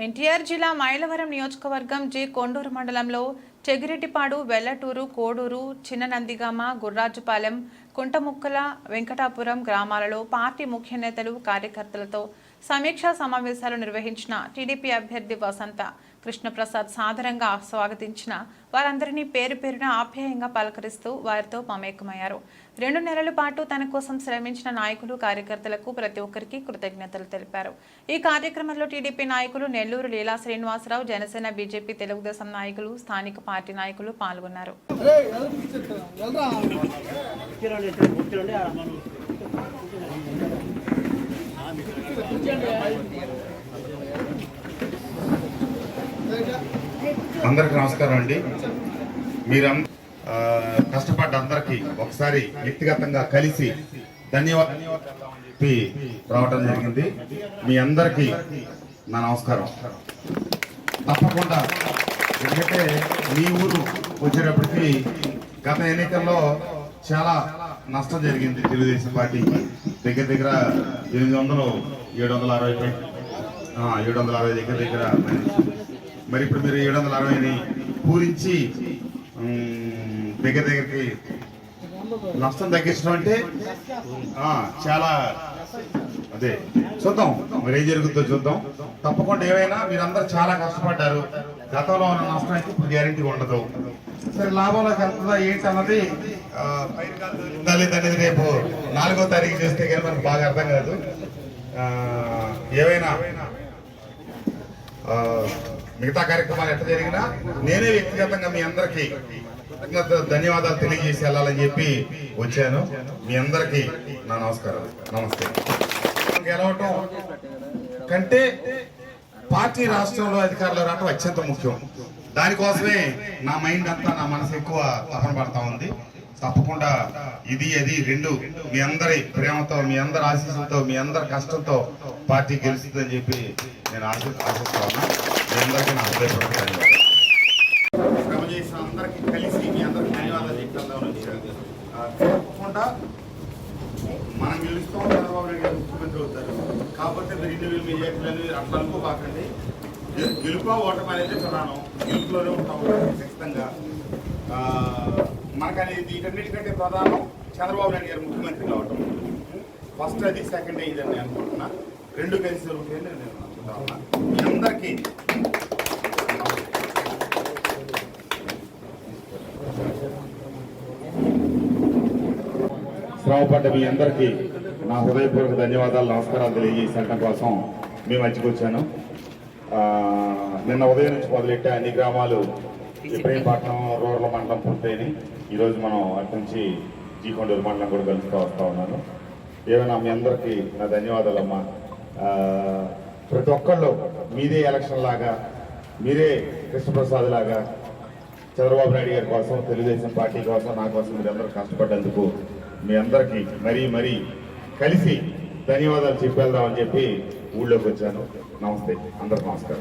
ఎన్టీఆర్ జిల్లా మైలవరం నియోజకవర్గం జి కొండూరు మండలంలో చెగిరెడ్డిపాడు వెల్లటూరు కోడూరు చిన్ననందిగామ గుర్రాజుపాలెం కుంటముక్కల వెంకటాపురం గ్రామాలలో పార్టీ ముఖ్య నేతలు కార్యకర్తలతో సమీక్షా సమావేశాలు నిర్వహించిన టీడీపీ అభ్యర్థి వసంత కృష్ణప్రసాద్ సాదరంగా స్వాగతించిన వారందరినీ పేరు పేరున ఆప్యాయంగా పలకరిస్తూ వారితో మమేకమయ్యారు. రెండు నెలల పాటు తన కోసం శ్రమించిన నాయకులు కార్యకర్తలకు ప్రతి ఒక్కరికి కృతజ్ఞతలు తెలిపారు. ఈ కార్యక్రమంలో టీడీపీ నాయకులు నెల్లూరు లీలా శ్రీనివాసరావు జనసేన బీజేపీ తెలుగుదేశం నాయకులు స్థానిక పార్టీ నాయకులు పాల్గొన్నారు. అందరికి నమస్కారం అండి. మీరు కష్టపడ్డ అందరికి ఒకసారి వ్యక్తిగతంగా కలిసి ధన్యవాదాలు రావడం జరిగింది. మీ అందరికి నా నమస్కారం. తప్పకుండా ఎందుకంటే మీ ఊరు వచ్చేటప్పటికి గత ఎన్నికల్లో చాలా నష్టం జరిగింది తెలుగుదేశం పార్టీకి దగ్గర దగ్గర ఎనిమిది వందలు ఏడు వందల అరవై ఏడు వందల అరవై దగ్గర దగ్గర మరి ఇప్పుడు మీరు ఏడు వందల అరవైని పూరించి దగ్గర దగ్గరికి నష్టం తగ్గించడం అంటే చాలా అదే. చూద్దాం మరి ఏం జరుగుతుందో చూద్దాం. తప్పకుండా ఏమైనా మీరందరూ చాలా కష్టపడ్డారు. గతంలో ఉన్న నష్టం అయితే ఇప్పుడు గ్యారంటీ ఉండదు. సరే లాభంలోకి వెళ్తుందా ఏంటి అన్నది ఆ, రేపు నాలుగో తారీఖు చేస్తే కానీ మనకు బాగా అర్థం కాదు. ఏవైనా మిగతా కార్యక్రమాలు ఎట్లా జరిగినా నేనే వ్యక్తిగతంగా మీ అందరికీ కృతజ్ఞత ధన్యవాదాలు తెలియజేసి వెళ్ళాలని చెప్పి వచ్చాను. మీ అందరికీ నా నమస్కారం నమస్తే. గెలవటం కంటే పార్టీ రాష్ట్రంలో అధికారులు రావటం అత్యంత ముఖ్యం. దానికోసమే నా మైండ్ అంతా నా మనసు ఎక్కువ తపన పడతా ఉంది. తప్పకుండా ఇది అది రెండు మీ అందరి ప్రేమతో మీ అందరి ఆశీస్సులతో మీ అందరి కష్టంతో పార్టీ గెలుస్తుందని చెప్పి నేను ఆశి ఆశిస్తా ఉన్నా. మీ అందరికీ నా హృదయపూర్వక శ్రమ చేసిన అందరికీ కలిసి మీ అందరికి ధన్యవాదాలు చెప్తాను తప్పకుండా మనం గెలుస్తాం చంద్రబాబు నాయుడు గారు ముఖ్యమంత్రి అవుతారు. కాకపోతే మీరు ఇన్ని వేలు మెజార్టీలని అట్లా అనుకోబాకండి. గె- గెలుపా ఓటమి అనేది ప్రధానం. గెలుపులోనే ఉంటాం ఖచ్చితంగా. మనకనేది వీటన్నిటికంటే ప్రధానం చంద్రబాబు నాయుడు గారు ముఖ్యమంత్రి కావటం. ఫస్ట్ అది సెకండ్ ఇది అని అనుకుంటున్నా. రెండు కలిసి జరుగుతాయని నేను అనుకుంటా ఉన్నా. మీ అందరికీ శ్రమపడ్డ మీ అందరికీ నా హృదయపూర్వక ధన్యవాదాలు నమస్కారాలు తెలియజేసడం కోసం మేము వచ్చుకొచ్చాను నిన్న ఉదయం నుంచి మొదలెట్టే అన్ని గ్రామాలు. ఇబ్రహీంపట్నం రూరల్ మండలం పూర్తయింది. ఈరోజు మనం అటు నుంచి జీకొండూరు మండలం కూడా కలుస్తూ వస్తూ ఉన్నాను. ఏమైనా మీ అందరికీ నా ధన్యవాదాలమ్మా. ప్రతి ఒక్కళ్ళు మీదే ఎలక్షన్ లాగా మీరే కృష్ణప్రసాద్ లాగా చంద్రబాబు నాయుడు గారి కోసం తెలుగుదేశం పార్టీ కోసం నా కోసం మీరు అందరూ కష్టపడ్డందుకు మీ అందరికీ మరీ మరీ కలిసి ధన్యవాదాలు చెప్పేద్దామని చెప్పి ఊళ్ళోకి వచ్చాను. నమస్తే. అందరికి నమస్కారం.